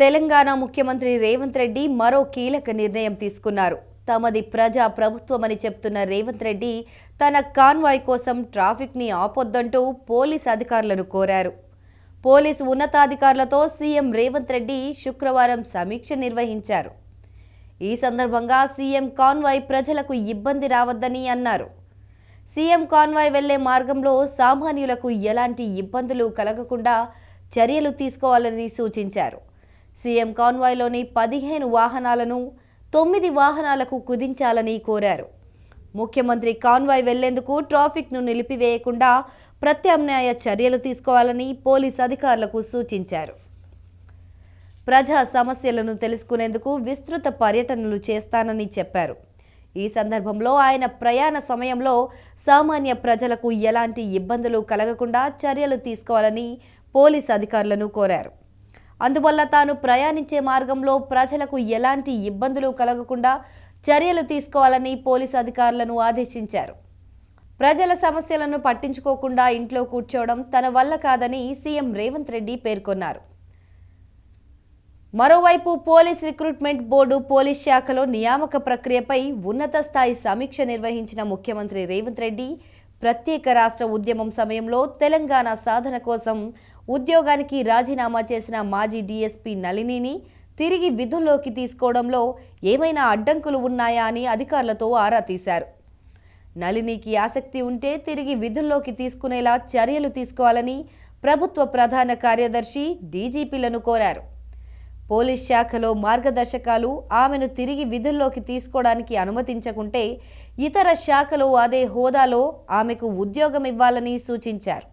తెలంగాణ ముఖ్యమంత్రి రేవంత్ రెడ్డి మరో కీలక నిర్ణయం తీసుకున్నారు. తమది ప్రజా ప్రభుత్వమని చెప్తున్న రేవంత్ రెడ్డి తన కాన్వాయ్ కోసం ట్రాఫిక్ని ఆపొద్దంటూ పోలీస్ అధికారులను కోరారు. పోలీసు ఉన్నతాధికారులతో సీఎం రేవంత్ రెడ్డి శుక్రవారం సమీక్ష నిర్వహించారు. ఈ సందర్భంగా సీఎం కాన్వాయ్ ప్రజలకు ఇబ్బంది రావద్దని అన్నారు. సీఎం కాన్వాయ్ వెళ్ళే మార్గంలో సామాన్యులకు ఎలాంటి ఇబ్బందులు కలగకుండా చర్యలు తీసుకోవాలని సూచించారు. సీఎం కాన్వాయ్లోని పదిహేను వాహనాలను తొమ్మిది వాహనాలకు కుదించాలని కోరారు. ముఖ్యమంత్రి కాన్వాయ్ వెళ్ళేందుకు ట్రాఫిక్ను నిలిపివేయకుండా ప్రత్యామ్నాయ చర్యలు తీసుకోవాలని పోలీస్ అధికారులకు సూచించారు. ప్రజా సమస్యలను తెలుసుకునేందుకు విస్తృత పర్యటనలు చేస్తానని చెప్పారు. ఈ సందర్భంలో ఆయన ప్రయాణ సమయంలో సామాన్య ప్రజలకు ఎలాంటి ఇబ్బందులు కలగకుండా చర్యలు తీసుకోవాలని పోలీస్ అధికారులను కోరారు. అందువల్ల తాను ప్రయాణించే మార్గంలో ప్రజలకు ఎలాంటి ఇబ్బందులు కలగకుండా చర్యలు తీసుకోవాలని పోలీస్ అధికారులను ఆదేశించారు. ప్రజల సమస్యలను పట్టించుకోకుండా ఇంట్లో కూర్చోవడం తన వల్ల కాదని సీఎం రేవంత్ రెడ్డి పేర్కొన్నారు. మరోవైపు పోలీస్ రిక్రూట్మెంట్ బోర్డు పోలీస్ శాఖలో నియామక ప్రక్రియపై ఉన్నత స్థాయి సమీక్ష నిర్వహించిన ముఖ్యమంత్రి రేవంత్ రెడ్డి ప్రత్యేక రాష్ట్ర ఉద్యమం సమయంలో తెలంగాణ సాధన కోసం ఉద్యోగానికి రాజీనామా చేసిన మాజీ డీఎస్పీ నళినిని తిరిగి విధుల్లోకి తీసుకోవడంలో ఏమైనా అడ్డంకులు ఉన్నాయా అని అధికారులతో ఆరా తీశారు. నళినికి ఆసక్తి ఉంటే తిరిగి విధుల్లోకి తీసుకునేలా చర్యలు తీసుకోవాలని ప్రభుత్వ ప్రధాన కార్యదర్శి డీజీపీలను కోరారు. పోలీస్ శాఖలో మార్గదర్శకాలు ఆమెను తిరిగి విధుల్లోకి తీసుకోవడానికి అనుమతించకుంటే ఇతర శాఖలో అదే హోదాలో ఆమెకు ఉద్యోగం ఇవ్వాలని సూచించారు.